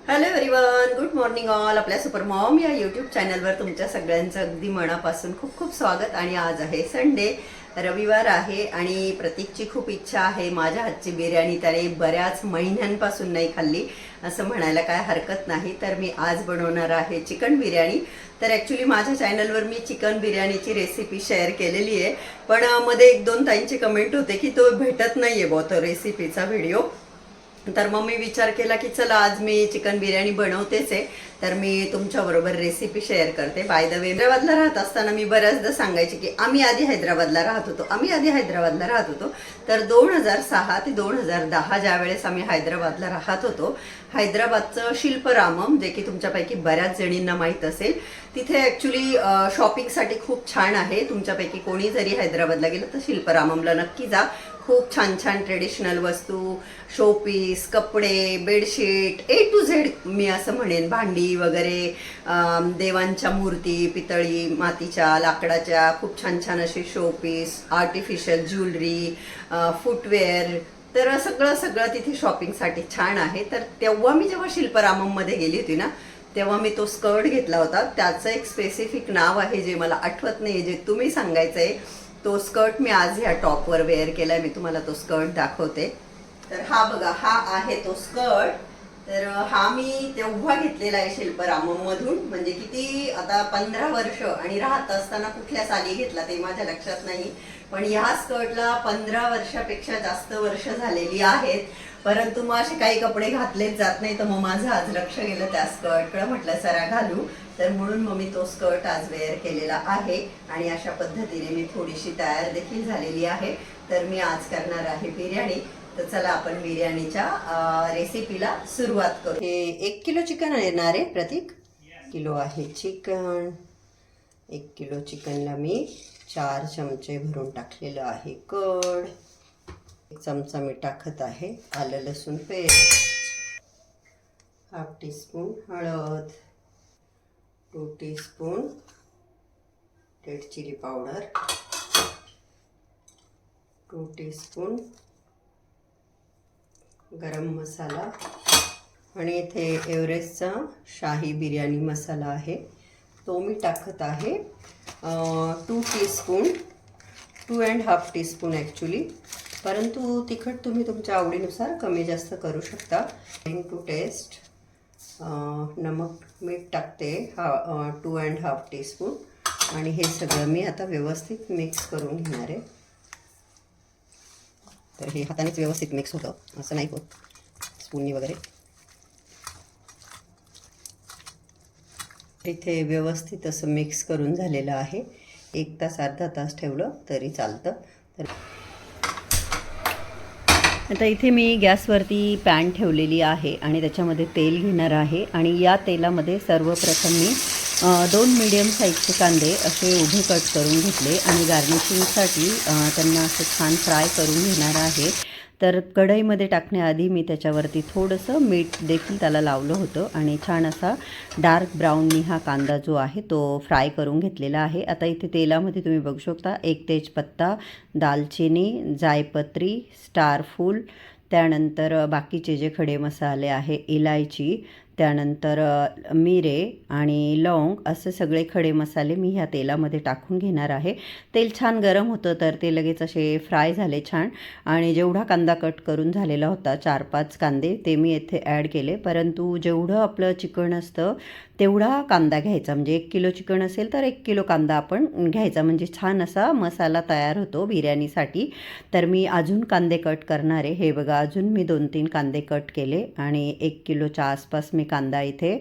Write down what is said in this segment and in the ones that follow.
Hello everyone good morning all आपल्या super mom या YouTube चॅनलवर तुमच्या सगळ्यांचं अगदी मनापासून खूप खूप स्वागत आणि आज आहे संडे रविवार आहे आणि प्रतीकची खूप इच्छा आहे. माझ्या हातची बिर्याणी त्याने बऱ्याच महिन्यांपासून नाही खाल्ली. असं म्हणायला काय हरकत नाही. तर मी आज बनवणार आहे चिकन बिर्याणी. तर ॲक्च्युली माझ्या चॅनलवर मी चिकन बिर्याणीची रेसिपी शेअर केलेली आहे. पण मध्ये एक दोन ताईंचे कमेंट होते की तो भेटत नाही आहे बुवा तो रेसिपीचा व्हिडिओ तर मग मी विचार केला की चला आज मी चिकन बिर्याणी बनवतेच आहे. तर मी तुमच्याबरोबर रेसिपी शेअर करते. बाय द वे हैदराबादला राहत असताना मी बऱ्याचदा सांगायचे की आम्ही आधी हैदराबादला राहत होतो. आम्ही आधी हैदराबादला राहत होतो. तर दोन हजार सहा ते दोन हजार दहा ज्या वेळेस आम्ही हैदराबादला राहत होतो हैदराबादचं शिल्परामम जे की तुमच्यापैकी बऱ्याच जणींना माहीत असेल. तिथे ॲक्च्युली शॉपिंगसाठी खूप छान आहे. तुमच्यापैकी कोणी जरी हैदराबादला गेलं तर शिल्पराममला नक्की जा. खूप छान छान ट्रेडिशनल वस्तू शोपीस कपडे बेडशीट ए टू झेड मी असं म्हणेन. भांडी वगैरे देवांच्या मूर्ती पितळी मातीच्या लाकडाच्या खूप छान छान असे शोपीस आर्टिफिशियल ज्वेलरी फुटवेअर तर सगळं सगळं तिथे शॉपिंगसाठी छान आहे. तर तेव्हा मी जेव्हा शिल्परामममध्ये गेली होती ना तेव्हा मी तो स्कर्ट घेतला होता. त्याचं एक स्पेसिफिक नाव आहे जे मला आठवत नाही जे तुम्ही सांगायचं आहे तो स्कर्ट मी आज ह्या टॉपवर वेअर केलाय. मी तुम्हाला तो स्कर्ट दाखवते. तर हा बघा हा आहे तो स्कर्ट तर हा मी तेव्हा घेतलेला आहे शिल्प मधून म्हणजे किती आता पंधरा वर्ष आणि राहत असताना कुठल्या साली घेतला ते माझ्या लक्षात नाही. पण ह्या स्कर्टला पंधरा वर्षापेक्षा जास्त वर्ष झालेली आहेत. परंतु मग असे काही कपडे घातलेच जात नाही. तर मग माझं आज लक्ष गेलं त्या स्कर्टकडं. म्हटलं सरा घालू. तर म्हणून मग मी तो स्कर्ट आज वेअर केलेला आहे. आणि अशा पद्धतीने मी थोडीशी तयार देखील झालेली आहे. तर मी आज करणार आहे बिर्याणी. तर चला आपण बिर्याणीच्या रेसिपीला सुरुवात करू. हे एक किलो चिकन येणार आहे प्रतीक. किलो आहे चिकन एक किलो चिकनला मी चार चमचे भरून टाकलेलं आहे कड. एक चमचा मी टाकत आहे आलं लसूण पेस्ट. हाफ टीस्पून हळद. Two teaspoon red chili powder two teaspoon garam masala आणि इथे एव्हरेस्टचा शाही बिर्याणी मसाला आहे. तो मी टाकत आहे. Two teaspoon two and half teaspoon actually परंतु तिखट तुम्ही तुमच्या आवडीनुसार कमी जास्त करू शकता. टू टेस्ट नमक मीठ टाकते हा टू अँड हाफ टीस्पून आणि हे सगळं मी आता व्यवस्थित मिक्स करून घेणार आहे. तर हे हातानेच व्यवस्थित मिक्स होतं. असं नाही होत. स्पूननी वगैरे. इथे व्यवस्थित असं मिक्स करून झालेलं आहे. एक तास अर्धा तास ठेवलं तरी चालतं. तर आता इथे मी गॅसवरती पॅन ठेवलेली आहे आणि त्याच्यामध्ये तेल घेणार आहे. आणि या तेलामध्ये सर्वप्रथम मी दोन मिडियम साईजचे कांदे असे उभे कट करून घेतले आणि गार्निशिंगसाठी त्यांना असं छान फ्राय करून घेणार आहे. तर कढईमध्ये टाकण्याआधी मी त्याच्यावरती थोडंसं मीठ देखील त्याला लावलं होतं आणि छान असा डार्क ब्राऊननी हा कांदा जो आहे तो फ्राय करून घेतलेला आहे. आता इथे तेलामध्ये तुम्ही बघू शकता एक तेजपत्ता दालचिनी जायपत्री स्टारफूल त्यानंतर बाकीचे जे खडे मसाले आहे इलायची त्यानंतर मिरे आणि लवंग असे सगळे खडे मसाले मी ह्या तेलामध्ये टाकून घेणार आहे. तेल छान गरम होतं तर ते लगेच असे फ्राय झाले छान. आणि जेवढा कांदा कट करून झालेला होता चार पाच कांदे ते मी येथे ॲड केले. परंतु जेवढं आपलं चिकन असतं तेवढा कांदा घ्यायचा. म्हणजे एक किलो चिकन असेल तर एक किलो कांदा आपण घ्यायचा. म्हणजे छान असा मसाला तयार होतो बिर्याणीसाठी. तर मी अजून कांदे कट करणार आहे. हे बघा अजून मी दोन तीन कांदे कट केले आणि एक किलोच्या आसपास मी कांदा इथे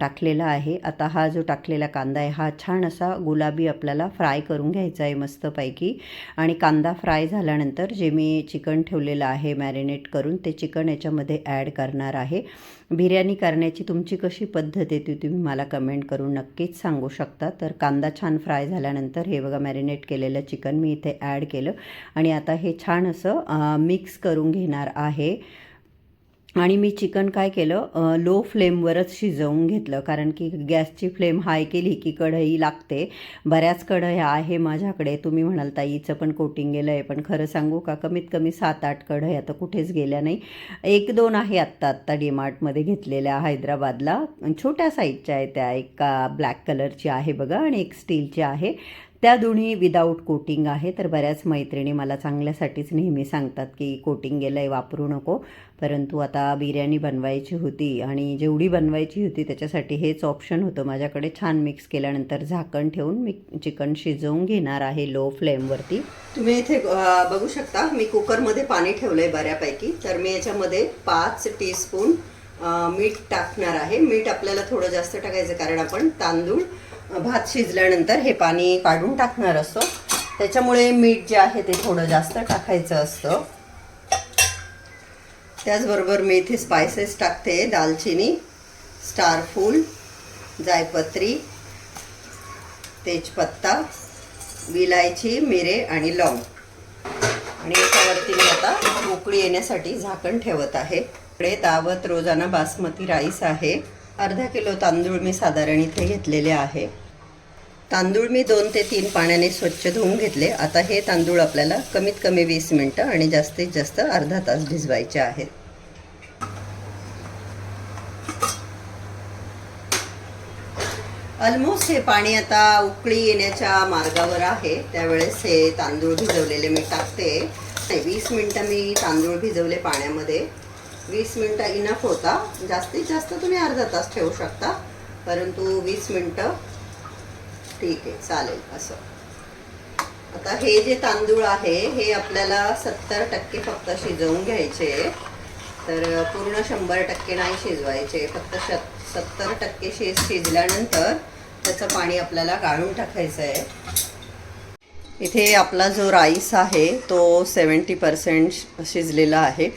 टाकलेला आहे. आता हा जो टाकलेला कांदा आहे हा छान असा गुलाबी आपल्याला फ्राय करून घ्यायचा आहे मस्तपैकी. आणि कांदा फ्राय झाल्यानंतर जे मी चिकन ठेवलेलं आहे मॅरिनेट करून ते चिकन याच्यामध्ये ॲड करणार आहे. बिर्याणी करण्याची तुमची कशी पद्धत आहे ती तुम्ही मला कमेंट करून नक्कीच सांगू शकता. तर कांदा छान फ्राय झाल्यानंतर हे बघा मॅरिनेट केलेलं चिकन मी इथे ॲड केलं. आणि आता हे छान असं मिक्स करून घेणार आहे. आणि मी चिकन काय केलं लो फ्लेमवरच शिजवून घेतलं. कारण की गॅसची फ्लेम हाय केली की कढई लागते. बऱ्याच कढया आहे माझ्याकडे. तुम्ही म्हणाल ताईचं पण कोटिंग गेलं आहे. पण खरं सांगू का कमीत कमी सात आठ कढया तर कुठेच गेल्या नाही. एक दोन आहे आत्ता आत्ता डीमार्टमध्ये घेतलेल्या हैदराबादला. छोट्या साईजच्या आहे त्या. एक ब्लॅक कलरची आहे बघा आणि एक स्टीलची आहे. त्या दोन्ही विदाऊट कोटिंग आहे. तर बऱ्याच मैत्रिणी मला चांगल्यासाठीच नेहमी सांगतात की कोटिंग गेलं आहे वापरू नको. परंतु आता बिर्याणी बनवायची होती आणि जेवढी बनवायची होती त्याच्यासाठी हेच ऑप्शन होतं. माझ्याकडे छान मिक्स केल्यानंतर झाकण ठेवून मी चिकन शिजवून घेणार आहे लो फ्लेमवरती तुम्ही इथे बघू शकता मी कुकरमध्ये पाणी ठेवलं आहे बऱ्यापैकी. तर मी याच्यामध्ये पाच टीस्पून मीठ टाकणार आहे. मीठ आपल्याला थोडं जास्त टाकायचं कारण आपण तांदूळ भात शिजल्यानंतर हे पाणी काढून टाकणार असतो त्याच्यामुळे मीठ जे आहे ते थोडं जास्त टाकायचं असतं. त्याचबरोबर मी इथे स्पायसेस टाकते. दालचिनी स्टारफूल जायपत्री तेजपत्ता विलायची मिरे आणि लवंग. आणि याच्यावरती मी आता उकळी येण्यासाठी झाकण ठेवत आहे. इकडे दावत रोजाना बासमती राईस आहे. अर्धा किलो तांदूळ मी साधारण इथे घेतलेले आहे. तांदूळ मी दोन ते तीन पाण्याने स्वच्छ धुवून घेतले. आता हे तांदूळ आपल्याला कमीत कमी वीस मिनटं आणि जास्तीत जास्त अर्धा तास भिजवायचे आहेत ऑलमोस्ट हे पाणी आता उकळी येण्याच्या मार्गावर आहे. त्यावेळेस हे तांदूळ भिजवलेले मी टाकते. नाही वीस मिनटं मी तांदूळ भिजवले पाण्यामध्ये. वीस मिनटं इनफ होता. जास्तीत जास्त तुम्ही अर्धा तास ठेवू शकता. परंतु वीस मिनटं ठीक आहे चालेल असं. आता हे जे तांदूळ आहे हे आपल्याला सत्तर टक्के फक्त शिजवून घ्यायचे. तर पूर्ण शंभर टक्के नाही शिजवायचे. फक्त श सत्तर टक्के शिज शिजल्यानंतर त्याचं पाणी आपल्याला गाळून टाकायचं आहे. इथे आपला जो राईस आहे तो सेवन्टी पर्सेंट शिजलेला आहे.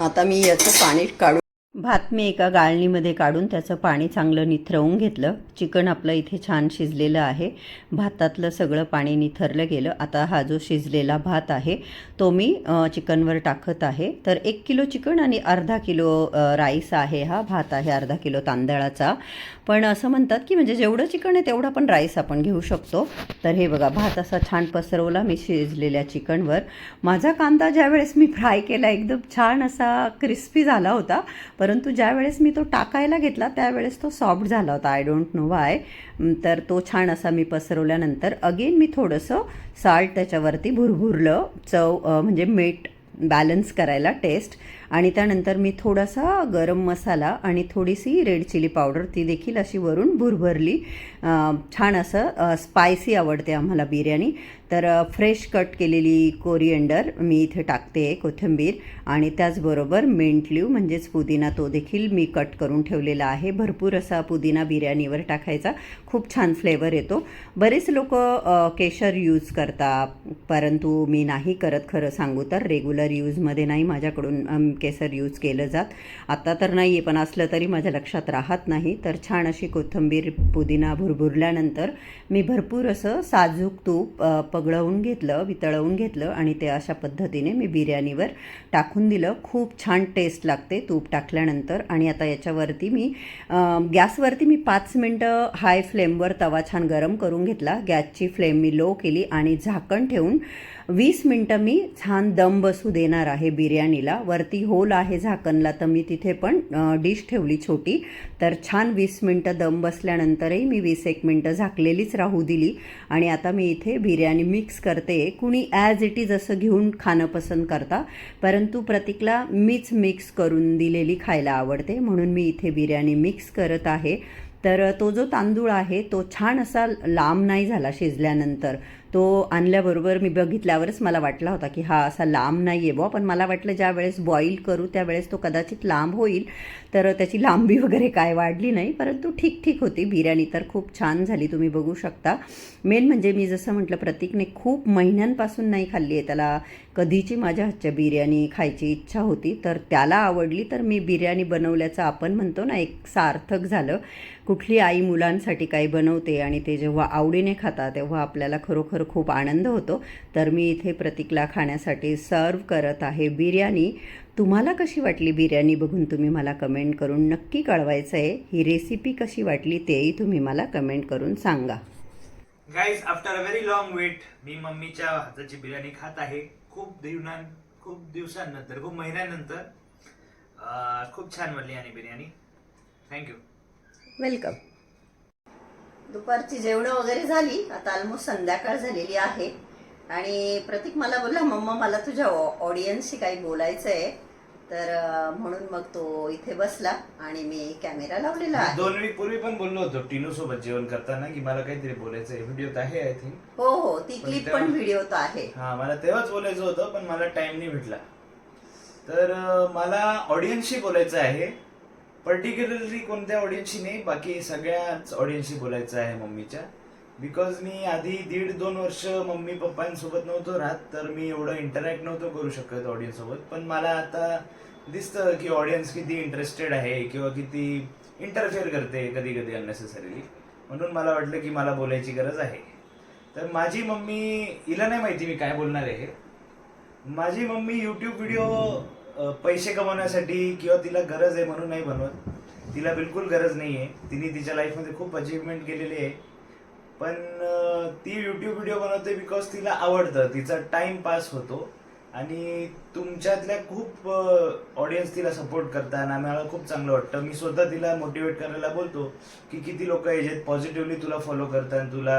आता मी याचं पाणी काढून भात मी एका गाळणीमध्ये काढून त्याचं पाणी चांगलं निथरवून घेतलं. चिकन आपलं इथे छान शिजलेलं आहे. भातातलं सगळं पाणी निथरलं गेलं. आता हा जो शिजलेला भात आहे तो मी चिकनवर टाकत आहे. तर एक किलो चिकन आणि अर्धा किलो राईस आहे हा. भात आहे अर्धा किलो तांदळाचा. पण असं म्हणतात की म्हणजे जेवढं चिकन आहे तेवढा पण राईस आपण घेऊ शकतो. तर हे बघा भात असा छान पसरवला मी शिजलेल्या चिकनवर. माझा कांदा ज्यावेळेस मी फ्राय केला एकदम छान असा क्रिस्पी झाला होता. परंतु परंतु ज्यावेळेस मी तो टाकायला घेतला त्यावेळेस तो सॉफ्ट झाला होता. आय डोंट नो वाय तर तो छान असा मी पसरवल्यानंतर अगेन मी थोडंसं साल्ट त्याच्यावरती भुरभुरलं चव म्हणजे मीठ बॅलन्स करायला टेस्ट आणि त्यानंतर मी थोडासा गरम मसाला आणि थोडीशी रेड चिली पावडर ती देखील अशी वरून भुरभरली. छान असं स्पायसी आवडते आम्हाला बिर्याणी. तर फ्रेश कट केलेली कोरिएंडर मी इथे टाकते कोथिंबीर आणि त्याचबरोबर मेंटल्यू म्हणजेच पुदिना तो देखील मी कट करून ठेवलेला आहे. भरपूर असा पुदिना बिर्याणीवर टाकायचा. खूप छान फ्लेवर येतो. बरेच लोक केशर यूज करतात परंतु मी नाही करत खरं सांगू तर. रेग्युलर यूजमध्ये नाही माझ्याकडून केसर यूज केलं जात. आत्ता तर नाही आहे पण असलं तरी माझ्या लक्षात राहत नाही. तर छान अशी कोथिंबीर पुदिना भुरभुरल्यानंतर मी भरपूर असं साजूक तूप पगळवून घेतलं वितळवून घेतलं आणि ते अशा पद्धतीने मी बिर्याणीवर टाकून दिलं. खूप छान टेस्ट लागते तूप टाकल्यानंतर. आणि आता याच्यावरती मी गॅसवरती मी पाच मिनटं हाय फ्लेमवर तवा छान गरम करून घेतला. गॅसची फ्लेम मी लो केली आणि झाकण ठेवून वीस मिनटं मी छान दम बसू देणार आहे बिर्याणीला. वरती होल आहे झाकणला तर मी तिथे पण डिश ठेवली छोटी. तर छान वीस मिनटं दम बसल्यानंतरही मी वीस एक मिनटं झाकलेलीच राहू दिली. आणि आता मी इथे बिर्याणी मिक्स करते. कुणी ॲज इट इज असं घेऊन खाणं पसंत करता परंतु प्रतीकला मीच मिक्स करून दिलेली खायला आवडते. म्हणून मी इथे बिर्याणी मिक्स करत आहे. तर तो जो तांदूळ आहे तो छान असा लांब नाही झाला शिजल्यानंतर. तो आणल्याबरोबर मी बघितल्यावरच मला वाटला होता की हा असा लांब नाही आहे बुवा. पण मला वाटलं ज्या वेळेस बॉईल करू त्यावेळेस तो कदाचित लांब होईल. तर त्याची लांबी वगैरे काय वाढली नाही. परंतु ठीक ठीक होती. बिर्याणी तर खूप छान झाली तुम्ही बघू शकता. मेन म्हणजे मी जसं म्हटलं प्रतीकने खूप महिन्यांपासून नाही खाल्ली आहे. त्याला कधीची माझ्या हातच्या बिर्याणी खायची इच्छा होती. तर त्याला आवडली तर मी बिर्याणी बनवल्याचं आपण म्हणतो ना एक सार्थक झालं. कुठली आई मुलांसाठी काही बनवते आणि ते जेव्हा आवडीने खातात तेव्हा आपल्याला खरोखर खरोखर खूप आनंद होतो. तर मी इथे प्रतीकला खाण्यासाठी सर्व करत आहे बिर्याणी. तुम्हाला कशी वाटली बिर्याणी बघून तुम्ही मला कमेंट करून नक्की कळवायचं आहे ही रेसिपी कशी वाटली तेही तुम्ही मला कमेंट करून सांगा. Guys after a very long wait मी मम्मीच्या हाताची बिर्याणी खात आहे. खूप दिवसां खूप दिवसांनंतर खूप महिन्यानंतर खूप छान बनली आणि बिर्याणी. थँक्यू वेलकम दुपारची जेवणं वगैरे झाली. आता ऑलमोस्ट संध्याकाळ झालेली आहे. आणि प्रतीक मला बोलला मम्मा मला तुझ्या ऑडियन्सशी काही बोलायचं आहे तर म्हणून मग तो इथे बसला आणि मी कॅमेरा लावलेला आहे. दोन वीक पूर्वी पण बोललो होतो टिनू सोबत जेवण करताना की मला काहीतरी बोलायचं आहे व्हिडिओ आहे आय थिंक हो हो ती क्लिप पण व्हिडिओत आहे. हा मला तेव्हाच बोलायचं होतं पण मला टाइम नाही भेटला. तर मला ऑडियन्सशी बोलायचं आहे. पर्टिक्युलरली कोणत्या ऑडियन्सशी नाही बाकी सगळ्याच ऑडियन्सशी बोलायचं आहे मम्मीच्या. बिकॉज मी आधी दीड दोन वर्ष मम्मी पप्पांसोबत नव्हतो राहत तर मी एवढं इंटरॅक्ट नव्हतो करू शकत ऑडियन्ससोबत पण मला आता दिसतं की ऑडियन्स किती इंटरेस्टेड आहे किंवा किती इंटरफेअर करते कधी कधी अननेसेसरीली म्हणून मला वाटलं की मला बोलायची गरज आहे. तर माझी मम्मी हिला नाही माहिती मी काय बोलणार आहे. माझी मम्मी यूट्यूब व्हिडिओ पैसे कमवण्यासाठी किंवा तिला गरज आहे म्हणून नाही बनवत. तिला बिलकुल गरज नाही आहे तिने तिच्या लाईफमध्ये खूप अचीवमेंट केलेली आहे. पण ती यूट्यूब व्हिडिओ बनवते बिकॉज तिला आवडतं. तिचा टाइम पास होतो. आणि तुमच्यातल्या खूप ऑडियन्स तिला सपोर्ट करतात आणि मला खूप चांगलं वाटतं. मी स्वतः तिला मोटिवेट करायला बोलतो की किती लोक याच्यात पॉझिटिव्हली तुला फॉलो करतात तुला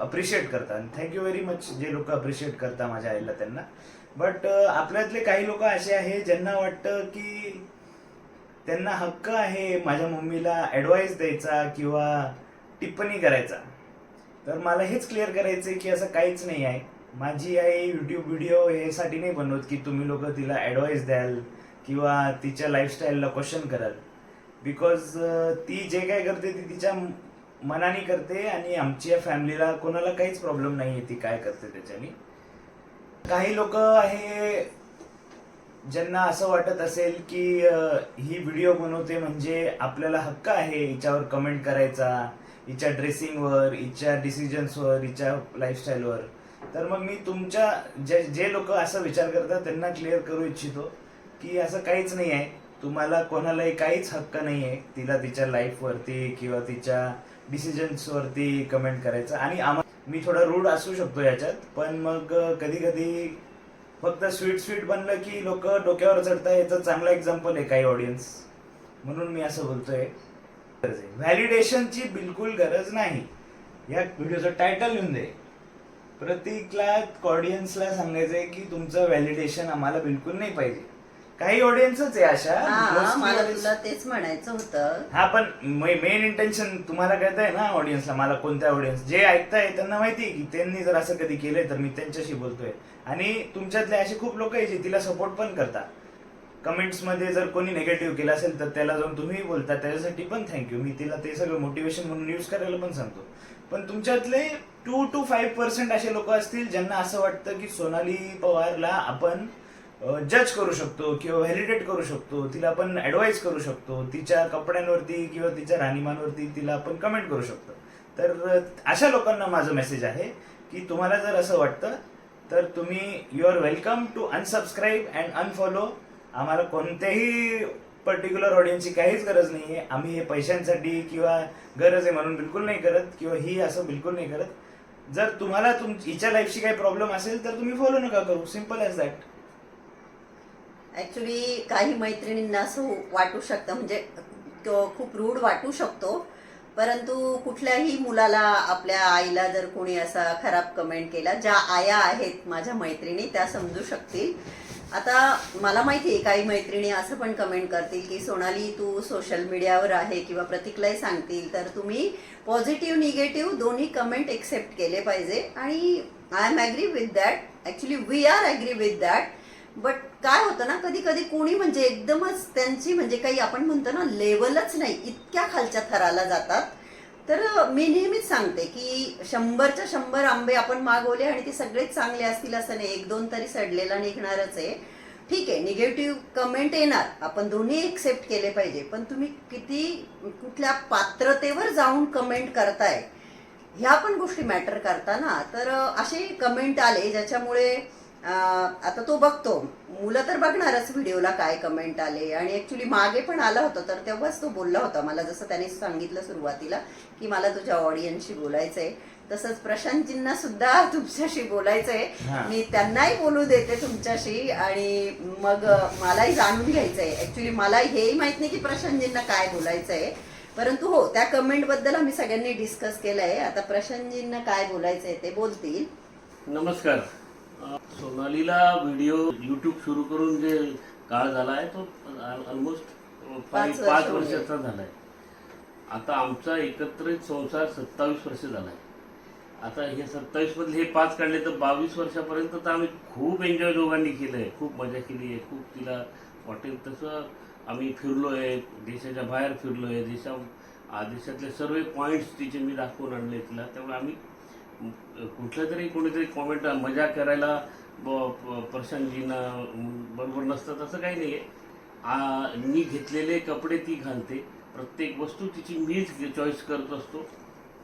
अप्रिशिएट करतात. थँक्यू व्हेरी मच जे लोक अप्रिशिएट करतात माझ्या आईला त्यांना. बट आपल्यातले काही लोक असे आहे ज्यांना वाटतं की त्यांना हक्क आहे माझ्या मम्मीला ॲडवाईस द्यायचा किंवा टिप्पणी करायचा. तर मला हेच क्लिअर करायचं आहे की असं काहीच नाही आहे. माझी आई यूट्यूब व्हिडिओ यासाठी नाही बनवत की तुम्ही लोक तिला ॲडवाईस द्याल किंवा तिच्या लाईफस्टाईलला क्वेश्चन कराल. बिकॉज ती जे काय करते ती तिच्या मनाने करते आणि आमच्या फॅमिलीला कोणाला काहीच प्रॉब्लेम नाही आहे ती काय करते त्याच्याने. काही लोक आहे ज्यांना असं वाटत असेल की ही व्हिडिओ बनवते म्हणजे आपल्याला हक्क आहे हिच्यावर कमेंट करायचा हिच्या ड्रेसिंगवर हिच्या डिसिजन्सवर हिच्या लाईफस्टाईलवर तर मग मी तुमच्या जे जे लोक असा विचार करतात त्यांना क्लिअर करू इच्छितो की असं काहीच नाही आहे. तुम्हाला कोणालाही काहीच हक्क नाही आहे तिला तिच्या लाईफवरती किंवा तिच्या डिसिजन्सवरती कमेंट करायचं. आणि आम्हाला मी थोडा रूढ असू शकतो याच्यात पण मग कधी कधी फक्त स्वीट स्वीट बनलं की लोक डोक्यावर चढतात याचं चांगलं एक्झाम्पल आहे काही ऑडियन्स म्हणून मी असं बोलतोय. व्हॅलिडेशनची बिलकुल गरज नाही. या व्हिडिओचं टायटल लिहून दे. प्रतीकला ऑडियन्सला सांगायचंय की तुमचं व्हॅलिडेशन आम्हाला बिलकुल नाही पाहिजे. काही ऑडियन्सच आहे अशा. हा मला तुला तेच म्हणायचं होतं. हा पण मेन इंटेन्शन तुम्हाला कळतंय ना ऑडियन्सला मला कोणत्या ऑडियन्स जे ऐकताय त्यांना माहिती आहे की त्यांनी जर असं कधी केलंय तर मी त्यांच्याशी बोलतोय. आणि तुमच्यातले असे खूप लोक आहे जे तिला सपोर्ट पण करतात. कमेंट्समध्ये जर कोणी निगेटिव्ह केलं असेल तर त्याला जाऊन तुम्ही बोलता. त्याच्यासाठी पण थँक्यू मी तिला ते सगळं मोटिवेशन म्हणून यूज करायला पण सांगतो. पण तुमच्यातले टू टू फाईव्ह पर्सेंट असे लोक असतील ज्यांना असं वाटतं की सोनाली पवारला आपण जज करू शकतो किंवा व्हॅलिडेट करू शकतो तिला आपण ॲडवाईज करू शकतो तिच्या कपड्यांवरती किंवा तिच्या राहणीमानवरती तिला आपण कमेंट करू शकतो. तर अशा लोकांना माझं मेसेज आहे की तुम्हाला जर असं वाटतं तर तुम्ही you are welcome to unsubscribe and unfollow आम्हाला कोणत्याही पर्टिक्युलर ऑडियन्सची काहीच गरज नाही आहे आम्ही हे पैशांसाठी किंवा गरज आहे म्हणून बिलकुल नाही करत किंवा ही असं बिलकुल नाही करत. जर तुम्हाला तुम हिच्या लाईफशी काही प्रॉब्लेम असेल तर तुम्ही फॉलो नका करू. सिंपल ॲज दॅट ॲक्च्युली काही मैत्रिणींना असं वाटू शकतं म्हणजे तो खूप रूढ वाटू शकतो. परंतु कुठल्याही मुलाला आपल्या आईला जर कोणी असा खराब कमेंट केला ज्या आया आहेत माझ्या मैत्रिणी त्या समजू शकतील. आता मला माहिती आहे काही मैत्रिणी असं पण कमेंट करतील की सोनाली तू सोशल मीडियावर आहे किंवा प्रतिकलाही सांगतील तर तुम्ही पॉझिटिव्ह निगेटिव्ह दोन्ही कमेंट एक्सेप्ट केले पाहिजे. आणि I am agree with that actually we are agree with that but काय होतं ना कधी कधी कोणी म्हणजे एकदमच त्यांची म्हणजे काही आपण म्हणतो ना लेवलच नाही इतक्या खालच्या थराला जातात. तर मी नेहमीच सांगते की शंभरच्या शंभर आंबे आपण मागवले आणि ते सगळेच चांगले असतील असं नाही एक दोन तरी सडलेला निघणारच आहे. ठीक आहे निगेटिव्ह कमेंट येणार आपण दोन्ही एक्सेप्ट केले पाहिजे पण तुम्ही किती कुठल्या पात्रतेवर जाऊन कमेंट करताय ह्या पण गोष्टी मॅटर करताना तर असे कमेंट आले ज्याच्यामुळे आता तो बघतो. मुलं तर बघणारच व्हिडिओला काय कमेंट आले. आणि ऍक्च्युली मागे पण आला होता तर तेव्हाच तो बोलला होता मला जसं त्याने सांगितलं सुरुवातीला की मला तुझ्या ऑडियन्सशी बोलायचंय. तसंच प्रशांतजींना सुद्धा तुमच्याशी बोलायचंय. हा. मी त्यांनाही बोलू देते तुमच्याशी. आणि मग मलाही जाणून घ्यायचंय. ऍक्च्युली मला हेही माहीत नाही की प्रशांतजींना काय बोलायचंय. परंतु हो त्या कमेंटबद्दल आम्ही सगळ्यांनी डिस्कस केलंय. आता प्रशांतजींना काय बोलायचंय ते बोलतील. नमस्कार. सोनालीला व्हिडिओ युट्यूब सुरू करून जे काळ झाला आहे तो ऑलमोस्ट पाच वर्षाचा झालाय. आता आमचा एकत्रित संसार सत्तावीस वर्ष झालाय. आता हे सत्तावीस मधले हे पाच काढले तर बावीस वर्षापर्यंत तर आम्ही खूप एन्जॉय दोघांनी केलंय. खूप मजा केली आहे. खूप तिला वाटेल तसं आम्ही फिरलोय देशाच्या बाहेर फिरलोय देशा आ, देशातले सर्व पॉईंट्स तिचे मी दाखवून आणले तिला. त्यामुळे आम्ही कुठलं तरी कोणीतरी कॉमेंट मजा करायला ब- बरोबर नसतं तसं काही नाही आहे मी घेतलेले कपडे ती घालते. प्रत्येक वस्तू तिची मीच चॉईस करत असतो.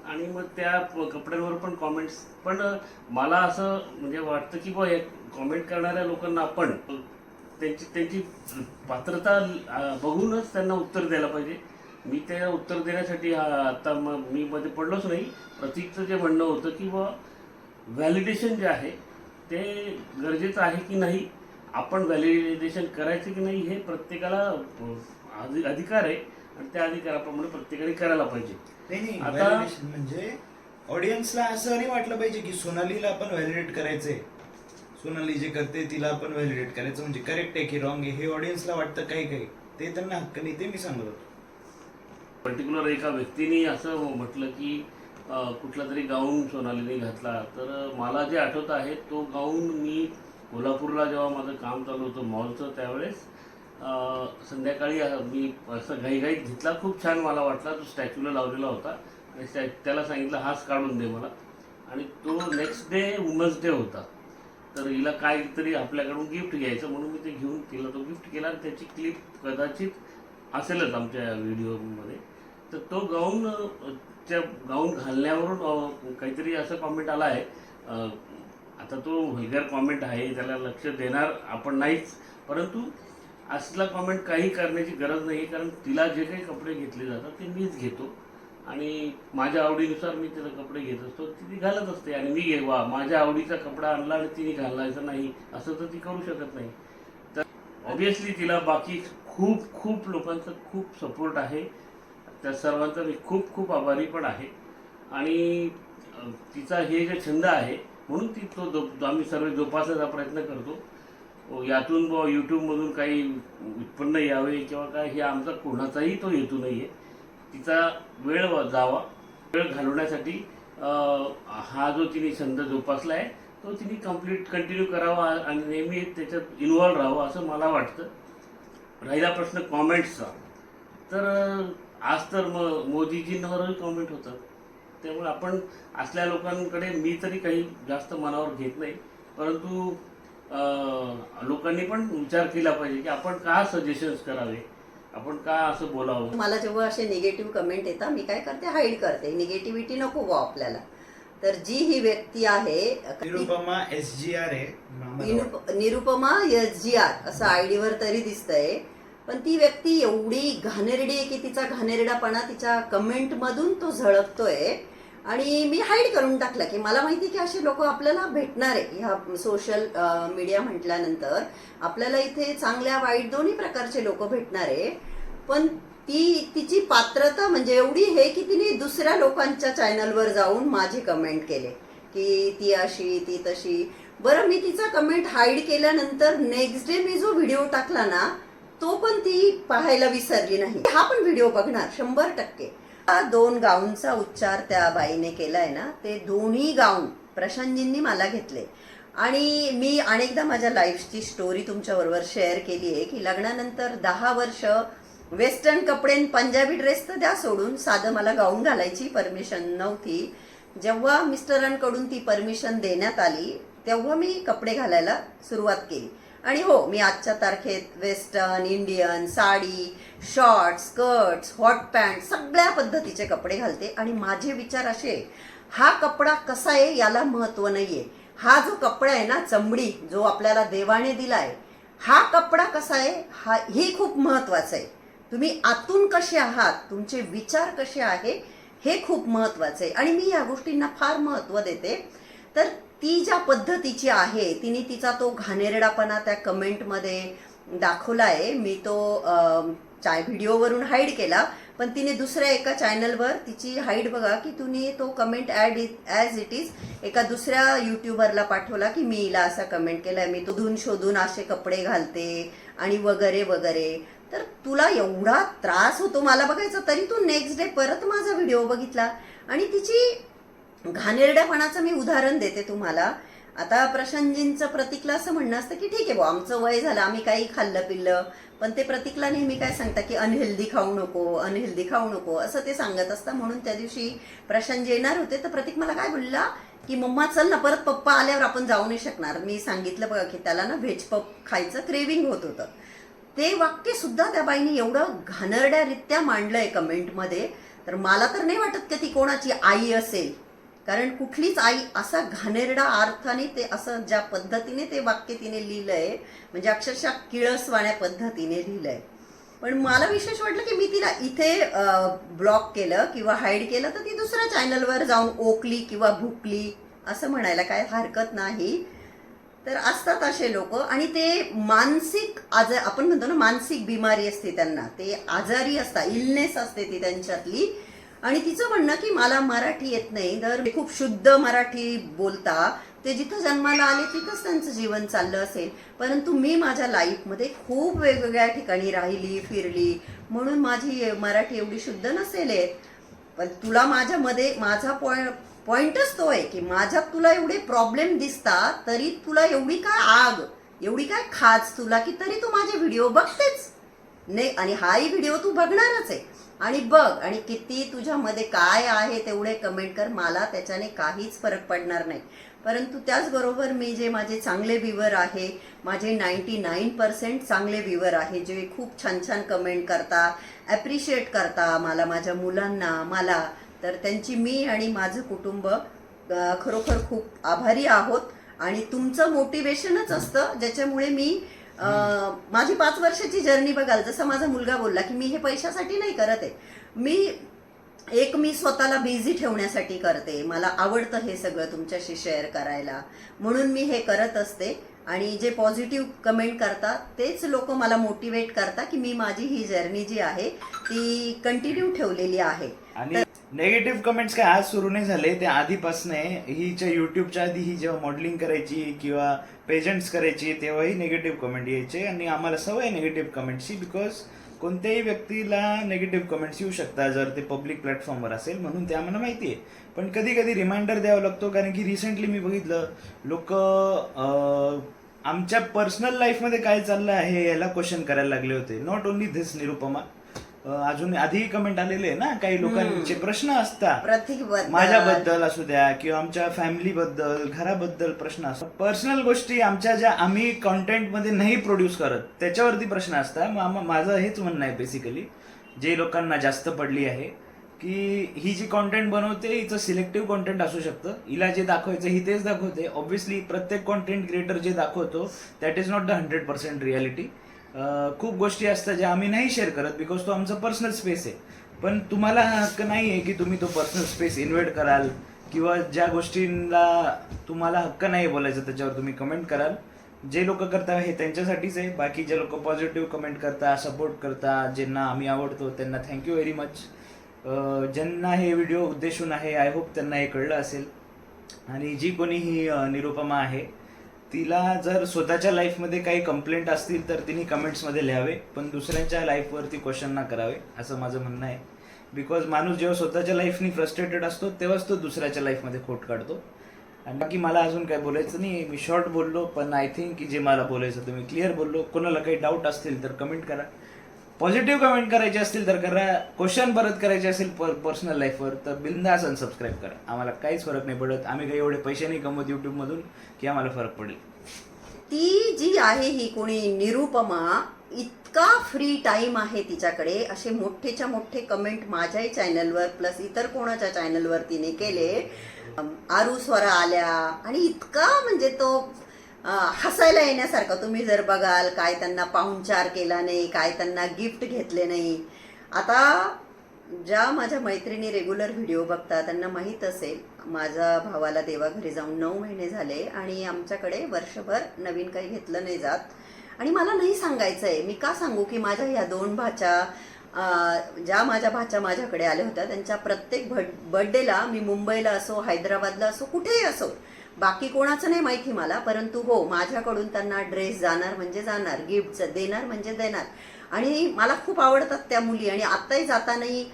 आणि मग त्या कपड्यांवर पण कॉमेंट्स पण मला असं म्हणजे वाटतं की बुवा हे कॉमेंट करणाऱ्या लोकांना आपण त्यांची त्यांची पात्रता बघूनच त्यांना उत्तर द्यायला पाहिजे. मी त्या उत्तर देण्यासाठी आता मग मी मध्ये पडलोच नाही. प्रतीकचं जे म्हणणं होतं की बुवा व्हॅलिडेशन जे आहे ते गरजेचं आहे की नाही? आपण व्हॅलिडेशन करायचं की नाही हे प्रत्येकाला अधिकार आहे. आणि त्या अधिकाराप्रमाणे प्रत्येकाने करायला पाहिजे. आता- म्हणजे ऑडियन्सला असं नाही वाटलं पाहिजे की सोनालीला आपण व्हॅलिडेट करायचंय. सोनाली जे करते तिला आपण व्हॅलिडेट करायचं म्हणजे करेक्ट आहे की रॉंग आहे हे ऑडियन्सला वाटतं काही काही ते त्यांना हक्क नाही ते मी सांगत होतो. पर्टिक्युलर एका व्यक्तीने असं हो म्हटलं की कुठला तरी गाऊन सोनालीने घातला. तर मला जे आठवत आहे तो गाऊन मी कोल्हापूरला जेव्हा माझं काम चालू होतं मॉलचं त्यावेळेस संध्याकाळी मी असं घाईघाईत घेतला. खूप छान मला वाटला. तो स्टॅच्यूला लावलेला होता. आणि स्टॅ- त्याला सांगितलं हाच काढून दे मला. आणि तो नेक्स्ट डे वुमन्स डे होता. तर हिला काहीतरी आपल्याकडून गिफ्ट घ्यायचं म्हणून मी ते घेऊन तिला तो गिफ्ट केला. आणि त्याची क्लिप कदाचित असेलच आमच्या व्हिडिओमध्ये तर तो गाऊन त्या गाऊन घालण्यावरून काहीतरी असं कॉमेंट आला आहे. आता तो व्हल्गर कॉमेंट आहे त्याला लक्ष देणार आपण नाहीच. परंतु असला कॉमेंट काही करण्याची गरज नाही कारण तिला जे काही कपडे घेतले जातात ते मीच घेतो. आणि माझ्या आवडीनुसार मी तिला कपडे घेत असतो ती ती घालत असते. आणि मी घे वा माझ्या आवडीचा कपडा आणला आणि तिने घालायचा नाही असं तर ती करू शकत नाही. तर ऑब्वियसली तिला बाकी खूप खूप लोकांचा खूप सपोर्ट आहे. त्या सर्वांचा मी खूप खूप आभारी पण आहे. आणि तिचा हे जे छंद आहे म्हणून ती तो जो आम्ही सर्व जोपासायचा प्रयत्न करतो. हो, यातून ब यूट्यूबमधून काही उत्पन्न यावे किंवा काय हे आमचा कोणाचाही तो हेतू नाही आहे तिचा वेळ जावा. वेळ घालवण्यासाठी हा जो तिने छंद जोपासला आहे तो तिने कंप्लीट कंटिन्यू करावा आणि नेहमी त्याच्यात इन्व्हॉल्व राहावं असं मला वाटतं. राहिला प्रश्न कॉमेंट्सचा तर आज तर म मोदीजींवरही कॉमेंट होतात त्यामुळे आपण असल्या लोकांकडे मी तरी काही जास्त मनावर घेत नाही. परंतु लोकांनी पण विचार केला पाहिजे की आपण का सजेशन्स करावे? आपण का असं बोलावं? मला जेव्हा असे निगेटिव्ह कमेंट येतात मी काय करते? हाईड करते. निगेटिव्हिटी नको आपल्याला. तर जी ही व्यक्ती आहे निरुपमा एस जी आर आहे निरुपमा एस जी आर असं आयडीवर तरी दिसतंय. पण ती व्यक्ती एवढी घाणेरडी आहे की तिचा घाणेरडापणा तिच्या कमेंट मधून तो झळकतोय. आणि मी हाईड करून टाकलं की मला माहिती की असे लोक आपल्याला भेटणार आहे. ह्या सोशल मीडिया म्हटल्यानंतर आपल्याला इथे चांगल्या वाईट दोन्ही प्रकारचे लोक भेटणार आहे. पण ती तिची पात्रता म्हणजे एवढी हे की तिने दुसऱ्या लोकांच्या चॅनलवर जाऊन माझी कमेंट केले. की ती अशी ती तशी. बरं मी तिचा कमेंट हाईड केल्यानंतर नेक्स्ट डे मी जो व्हिडिओ टाकला ना तो पण ती पाहायला विसरली नाही. हा पण व्हिडिओ बघणार शंभर टक्के. हा दोन गाऊनचा उच्चार त्या बाईने केलाय ना ते दोन्ही गाऊन प्रशांतजींनी मला घेतले. आणि मी अनेकदा माझ्या लाईफची स्टोरी तुमच्याबरोबर शेअर केली आहे की लग्नानंतर दहा वर्ष वेस्टर्न कपडे आणि पंजाबी ड्रेस तर द्या सोडून. साधं मला गाऊन घालायची परमिशन नव्हती. जेव्हा मिस्टरांकडून ती परमिशन देण्यात आली तेव्हा मी कपडे घालायला सुरुवात केली. आणि हो मी आजच्या तारखेत western Indian sari short skirts hot pant सगळ्या पद्धतीचे कपडे घालते. आणि माझे विचार असे हा कपडा कसा आहे याला महत्त्व नाही आहे हा जो कपडा आहे ना चमडी जो आपल्याला देवाने दिला आहे हा कपडा कसा आहे हा ही खूप महत्त्वाचा आहे. तुम्ही आतून कसे आहात? तुमचे विचार कसे आहे? हे खूप महत्वाचं आहे. आणि मी या गोष्टींना फार महत्त्व देते. तर ती ज्या पद्धतीची आहे तिने तिचा तो घाणेरडापणा त्या कमेंटमध्ये दाखवला आहे मी तो चाय व्हिडिओवरून हाईड केला. पण तिने दुसऱ्या एका चॅनलवर तिची हाईड बघा की तुम्ही तो comment add as it is एका दुसऱ्या युट्यूबरला पाठवला की मी हिला असा कमेंट केलाय. मी तो धुवून शोधून असे कपडे घालते आणि वगैरे वगैरे. तर तुला एवढा त्रास होतो मला बघायचा तरी तू नेक्स्ट डे परत माझा व्हिडिओ बघितला. आणि तिची घाणेरड्यापणाचं मी उदाहरण देते तुम्हाला. आता प्रशांतजींचं प्रतीकला असं म्हणणं असतं की ठीक आहे बुवा आमचं वय झालं आम्ही काही खाल्लं पिल्लं पण ते प्रतीकला नेहमी काय सांगतात की अनहेल्दी खाऊ नको अनहेल्दी खाऊ नको असं ते सांगत असतं. म्हणून त्या दिवशी प्रशांत येणार होते तर प्रतीक मला काय बोलला की मम्मा चल ना परत पप्पा आल्यावर आपण जाऊ नाही शकणार. मी सांगितलं बघा की त्याला ना व्हेज पप खायचं क्रेविंग होत होतं. ते वाक्य सुद्धा त्या बाईने एवढं घाणरड्यारित्या मांडलंय कमेंटमध्ये. तर मला तर नाही वाटत की ती कोणाची आई असेल. कारण कुठलीच आई असा घाणेरडा अर्थाने ते असं ज्या पद्धतीने ते वाक्य तिने लिहिलंय म्हणजे अक्षरशः किळसवाण्या पद्धतीने लिहिलंय. पण मला विशेष वाटलं की मी तिला इथे ब्लॉक केलं किंवा हाईड केलं तर ती दुसऱ्या चॅनलवर जाऊन ओकली किंवा भुकली असं म्हणायला काय हरकत नाही. तर असतात असे लोक. आणि ते मानसिक आजार आपण म्हणतो ना मानसिक बिमारी असते त्यांना. ते आजारी असतात इलनेस असते ती त्यांच्यातली. आणि तिचं म्हणणं की मला मराठी येत नाही. तर खूप शुद्ध मराठी बोलता. ते जिथं जन्माला आले तिथंच त्यांचं जीवन चाललं असेल. परंतु मी माझ्या लाईफमध्ये खूप वेगवेगळ्या ठिकाणी राहिली फिरली. म्हणून माझी मराठी एवढी शुद्ध नसेल आहेत पण तुला माझ्यामध्ये माझा पॉइंट पॉइंटच तो आहे की माझ्यात तुला एवढे प्रॉब्लेम दिसतात तरी तुला एवढी काय आग एवढी काय खाच तुला की तरी तू माझे व्हिडिओ बघतेच. नाही आणि हाही व्हिडिओ तू बघणारच आहे. आणि बघ आणि किती तुझ्यामध्ये काय आहे तेवढे कमेंट कर मला त्याच्याने काहीच फरक पडणार नाही. परंतु त्याचबरोबर मी जे माझे चांगले व्ह्यूवर आहे माझे नाईन्टी नाईन पर्सेंट चांगले व्ह्यूवर आहे जे खूप छान छान कमेंट करता ॲप्रिशिएट करता मला माझ्या मुलांना मला तर त्यांची मी आणि माझं कुटुंब खरोखर खूप आभारी आहोत. आणि तुमचं मोटिवेशनच असतं ज्याच्यामुळे मी माझी पाच वर्षाची जर्नी बघाल जसं माझा मुलगा बोलला की मी हे पैशासाठी नाही करत आहे. मी एक मी स्वतःला बिझी ठेवण्यासाठी करते. मला आवडतं हे सगळं तुमच्याशी शेअर करायला. म्हणून मी हे करत असते. आणि जे पॉझिटिव्ह कमेंट करतात तेच लोक मला मोटिवेट करतात की मी माझी ही जर्नी जी आहे ती कंटिन्यू ठेवलेली आहे. आणि नेगेटिव्ह कमेंट्स काय आज सुरू नाही झाले ते आधीपासून आहे. हिच्या युट्यूबच्या आधी ही जेव्हा मॉडेलिंग करायची किंवा पेजंट्स करायची तेव्हाही निगेटिव्ह कमेंट यायचे. आणि आम्हाला सवय निगेटिव्ह कमेंट्सची बिकॉज कोणत्याही व्यक्तीला निगेटिव्ह कमेंट्स येऊ शकतात जर ते पब्लिक प्लॅटफॉर्मवर असेल म्हणून ते आम्हाला माहिती आहे. पण कधी कधी रिमाइंडर द्यावा लागतो कारण की रिसेंटली मी बघितलं लोक आमच्या पर्सनल लाईफमध्ये काय चाललं आहे याला क्वेश्चन करायला लागले होते. नॉट ओन्ली धिस निरुपमा अजून आधी कमेंट आलेले ना काही लोकांचे प्रश्न असतात. माझ्याबद्दल असू द्या किंवा आमच्या फॅमिली बद्दल घराबद्दल प्रश्न असतात. पर्सनल गोष्टी आमच्या ज्या आम्ही कॉन्टेंटमध्ये नाही प्रोड्यूस करत त्याच्यावरती प्रश्न असतात. मग आम्हा- माझं हेच म्हणणं आहे बेसिकली जे लोकांना जास्त पडली आहे की ही जी कॉन्टेंट बनवते हिचं सिलेक्टिव्ह कॉन्टेंट असू शकतं. हिला जे दाखवायचं ही तेच दाखवते. ऑब्व्हियसली प्रत्येक कॉन्टेंट क्रिएटर जे दाखवतो that is not the hundred percent reality खूप गोष्टी असतात ज्या आम्ही नाही शेअर करत बिकॉज तो आमचा पर्सनल स्पेस आहे. पण तुम्हाला हा हक्क नाही आहे की तुम्ही तो पर्सनल स्पेस इन्व्हेट कराल किंवा ज्या गोष्टींना तुम्हाला हक्क नाही बोलायचं त्याच्यावर तुम्ही कमेंट कराल. जे लोक करता हे त्यांच्यासाठीच आहे. बाकी जे लोक पॉझिटिव्ह कमेंट करता सपोर्ट करता ज्यांना आम्ही आवडतो त्यांना थँक्यू व्हेरी मच ज्यांना हे व्हिडिओ उद्देशून आहे आय होप त्यांना हे कळलं असेल. आणि जी कोणी ही निरुपमा आहे तिला जर स्वतःच्या लाईफमध्ये काही कंप्लेंट असतील तर तिने कमेंट्समध्ये लिहावे पण दुसऱ्यांच्या लाईफवरती क्वेश्चन ना करावे असं माझं म्हणणं आहे. बिकॉज माणूस जेव्हा स्वतःच्या लाईफनी फ्रस्ट्रेटेड असतो तेव्हाच तो दुसऱ्याच्या लाईफमध्ये खोट काढतो. आणि बाकी मला अजून काय बोलायचं नाही मी शॉर्ट बोललो पण आय थिंक की जे मला बोलायचं तुम्ही क्लिअर बोललो. कोणाला काही डाऊट असतील तर कमेंट करा. पॉझिटिव्ह कमेंट करायचे असतील तर करा. क्वेश्चन परत करायचे असेल पर पर्सनल लाईफवर तर बिंदास अनसबस्क्राईब करा. आम्हाला काहीच फरक नाही पडत. आम्ही काही एवढे पैसे नाही कमवत युट्यूबमधून की आम्हाला फरक पडेल. ती जी आहे ही कोणी निरुपमा इतका फ्री टाइम आहे तिच्याकडे. असे मोठेच्या मोठे कमेंट माझ्याही चॅनलवर प्लस इतर कोणाच्या चॅनलवर तिने केले. आरू स्वरा आल्या. आणि इतका म्हणजे तो हसायला येण्यासारखा. तुम्ही जर बघाल काय त्यांना पाहुणचार केला नाही काय त्यांना गिफ्ट घेतले नाही. आता ज्या माझ्या मैत्रिणी रेग्युलर व्हिडिओ बघतात त्यांना माहीत असेल माझ्या भावाला देवाघरी जाऊन नऊ महिने झाले आणि आमच्याकडे वर्षभर नवीन काही घेतलं नाही जात. आणि मला नाही सांगायचं आहे मी का सांगू की माझ्या ह्या दोन भाच्या ज्या माझ्या भाच्या माझ्याकडे आल्या होत्या त्यांच्या प्रत्येक बर्थडेला मी मुंबईला असो हैदराबादला असो कुठेही असो बाकी कोणाचं नाही माहिती मला परंतु हो माझ्याकडून त्यांना ड्रेस जाणार म्हणजे जाणार गिफ्टचं देणार म्हणजे देणार. आणि मला खूप आवडतात त्या मुली आणि आत्ताही जातानाही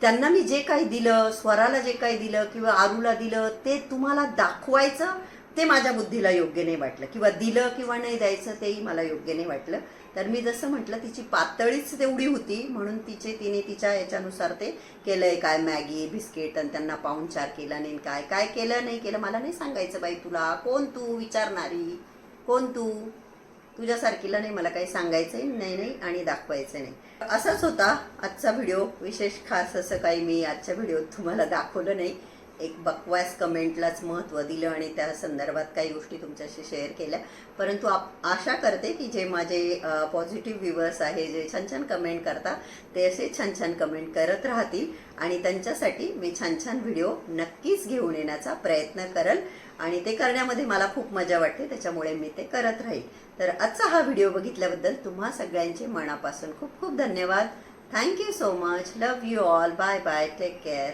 त्यांना मी जे काही दिलं स्वराला जे काही दिलं किंवा आरूला दिलं ते तुम्हाला दाखवायचं ते माझ्या बुद्धीला योग्य नाही वाटलं. किंवा दिलं किंवा नाही द्यायचं तेही मला योग्य नाही वाटलं. तर मी जसं म्हटलं तिची पातळीच तेवढी होती म्हणून तिचे तिने तिच्या याच्यानुसार ते केलंय. काय मॅगी बिस्किट आणि त्यांना पाहुणचार केला नाही काय काय केलं नाही केलं. मला नाही सांगायचं बाई तुला कोण तू विचारणारी? कोण तू? तुझ्यासारखीला नाही मला काही सांगायचंय नाही नाही आणि दाखवायचं नाही. असाच होता आजचा व्हिडिओ. विशेष खास असं काही मी आजच्या व्हिडिओत तुम्हाला दाखवलं नाही. एक बकवास कमेंटलाच महत्त्व दिलं आणि त्या संदर्भात काही गोष्टी तुमच्याशी शेअर केल्या. परंतु आप आशा करते की जे माझे पॉझिटिव्ह व्ह्युअर्स आहे जे छान छान कमेंट करतात ते असे छान छान कमेंट करत राहतील आणि त्यांच्यासाठी मी छान छान व्हिडिओ नक्कीच घेऊन येण्याचा प्रयत्न करल आणि ते करण्यामध्ये मला खूप मजा वाटते त्याच्यामुळे मी ते करत राहील. तर आजचा हा व्हिडिओ बघितल्याबद्दल तुम्हा सगळ्यांचे मनापासून खूप खूप धन्यवाद. Thank you so much love you all bye bye take care